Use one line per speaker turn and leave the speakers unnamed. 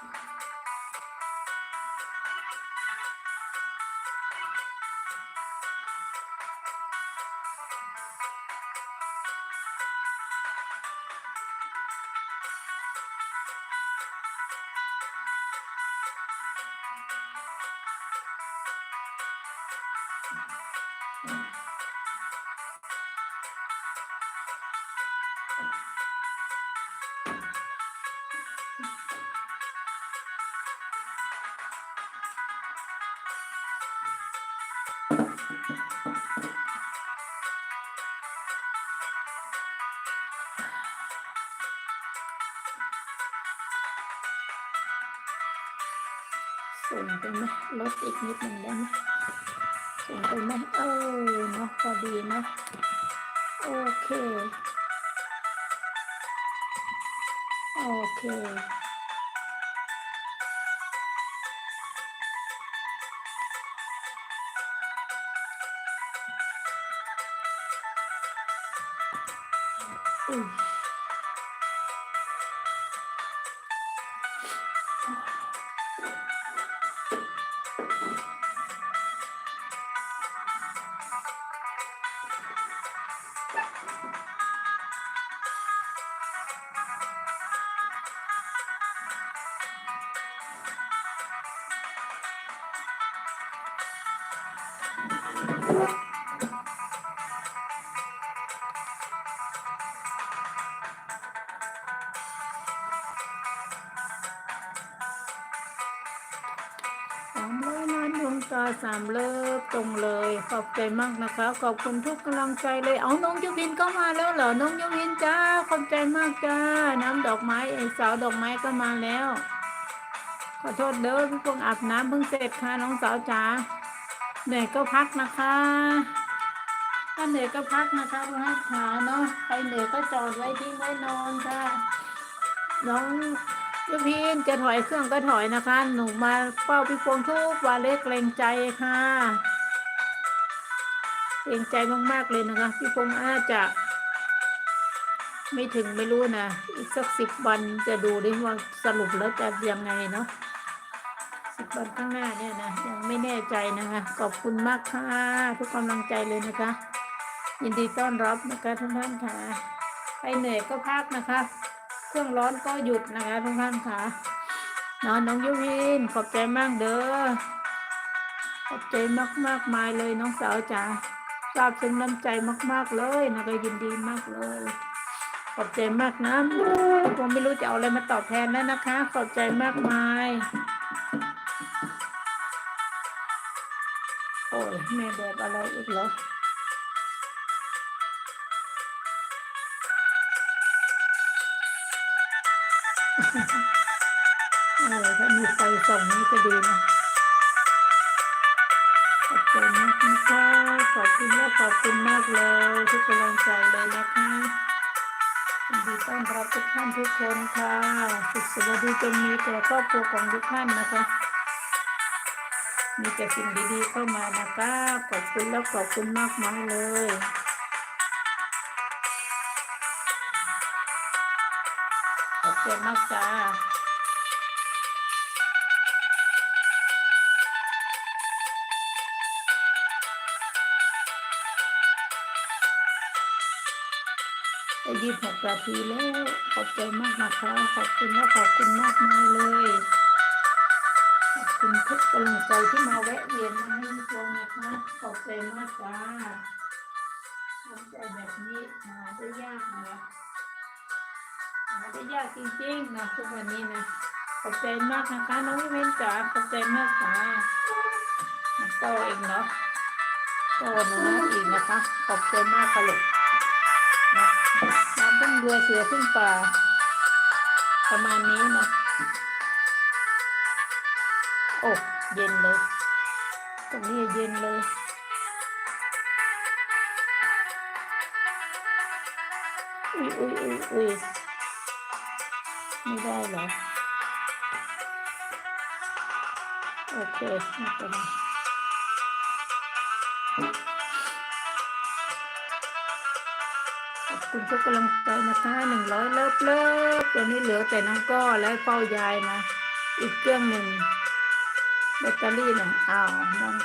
Thank mm -hmm. you. สูงไปไหมลดอีกนิดหนึ่งได้ไหมสูงไปไหมเออเนาะพอดีนะโอเค โอเค อุ้ยสามร้อยล้านดวงตาสามเลิฟตรงเลย ขอบใจมากนะคะ ขอบคุณทุกกำลังใจเลย เอาน้องยุพินก็มาแล้วเหรอ น้องยุพินจ้า ขอบใจมากจ้า น้ำดอกไม้ไอ้สาวดอกไม้ก็มาแล้ว ขอโทษเด้อพี่พงอาบน้ำเพิ่งเสร็จค่ะน้องสาวจ๋าเหนื่อยก็พักนะคะถ้าเหนื่อยก็พักนะคะคุณให้ขาเนาะใครเหนื่อยก็จอดไว้ทิ้งไว้นอนค่ะ น้อง ยุพินจะถอยเครื่องก็ถอยนะคะ หนูมาเฝ้าพี่พงทุกวันเล็กเกรงใจค่ะเกรงใจมากๆเลยนะคะ พี่พงอาจจะไม่ถึงไม่รู้นะ อีกสักสิบวันจะดูดิว่าสรุปแล้วจะยังไงเนาะสิบวันข้างหน้าเนี่ยนะ ยังไม่แน่ใจนะคะ ขอบคุณมากค่ะทุกกำลังใจเลยนะคะ ยินดีต้อนรับนะคะทุกท่านค่ะใครเหนื่อยก็พักนะคะ เครื่องร้อนก็หยุดนะคะทุกท่านค่ะนอนน้องยุพินขอบใจมากเด้อขอบใจมากมากๆมายเลยน้องสาวจ๋าทราบซึ้งน้ำใจมาก ๆเลยนะคะยินดีมากเลยขอบใจมากนะผมไม่รู้จะเอาอะไรมาตอบแทนแล้วนะคะ ขอบใจมากมายโอ้ยแม่แบบอะไรอีกเหรอ เออถ้ามีไฟส่องนี่จะดีนะ ขอบคุณมากนะคะขอบคุณและขอบคุณมากเลยทุกกำลังใจเลยนะคะยินดีต้อนรับทุกท่านทุกคนค่ะ สุขสวัสดีจงมีแต่ครอบครัวของทุกท่านนะคะ มีแต่สิ่งดีๆเข้ามานะคะ ขอบคุณและขอบคุณมากมายเลย ขอบคุณมากจ้าได้ยี่สิบหกนาทีแล้วขอบใจมากนะคะขอบคุณและขอบคุณมากมายเลยขอบคุณทุกกำลังใจที่มาแวะเวียนมาให้ชมนะคะขอบใจมากจ้าขอบใจแบบนี้หาได้ยากนะ คะหาได้ยากจริงๆนะทุกวันนี้นะขอบใจมากนะคะน้องวิเวนจ๋าขอบใจมากจ้าโตเองเนาะโตหนูอีกนะคะขอบใจมากค่ะลูกนะน้ำพึ่งเรือเสือพึ่งป่า ประมาณนี้นะโอ้เย็นเลย ตรงนี้เย็นเลยอุ้ยอุ้ยอุ้ยอุ้ย ไม่ได้เหรอ โอเคไม่เป็นไรขอบคุณทุกกำลังใจนะคะหนึ่งร้อยเลิฟเลิฟตัวนี้เหลือแต่น้องก้อและเป้ายายนะ อีกเครื่องหนึ่งแบตเตอรี่น่ะอ้าวน้อง